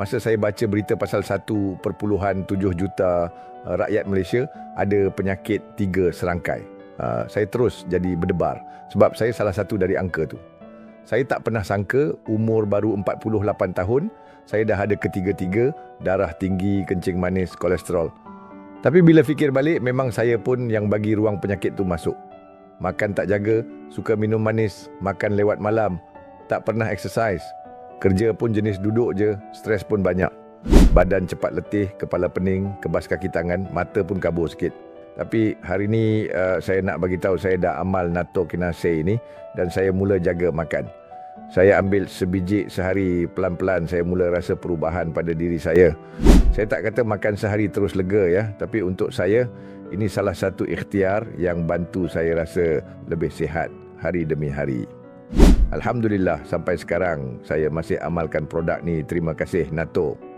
Masa saya baca berita pasal 1.7 juta uh, rakyat Malaysia ada penyakit tiga serangkai. Uh, saya terus jadi berdebar sebab saya salah satu dari angka tu. Saya tak pernah sangka umur baru 48 tahun saya dah ada ketiga-tiga darah tinggi, kencing manis, kolesterol. Tapi bila fikir balik memang saya pun yang bagi ruang penyakit tu masuk. Makan tak jaga, suka minum manis, makan lewat malam, tak pernah exercise. Kerja pun jenis duduk je, stres pun banyak. Badan cepat letih, kepala pening, kebas kaki tangan, mata pun kabur sikit. Tapi hari ni uh, saya nak bagi tahu saya dah amal nato kinase ini dan saya mula jaga makan. Saya ambil sebiji sehari pelan-pelan saya mula rasa perubahan pada diri saya. Saya tak kata makan sehari terus lega ya, tapi untuk saya ini salah satu ikhtiar yang bantu saya rasa lebih sihat hari demi hari. Alhamdulillah sampai sekarang saya masih amalkan produk ni. Terima kasih NATO.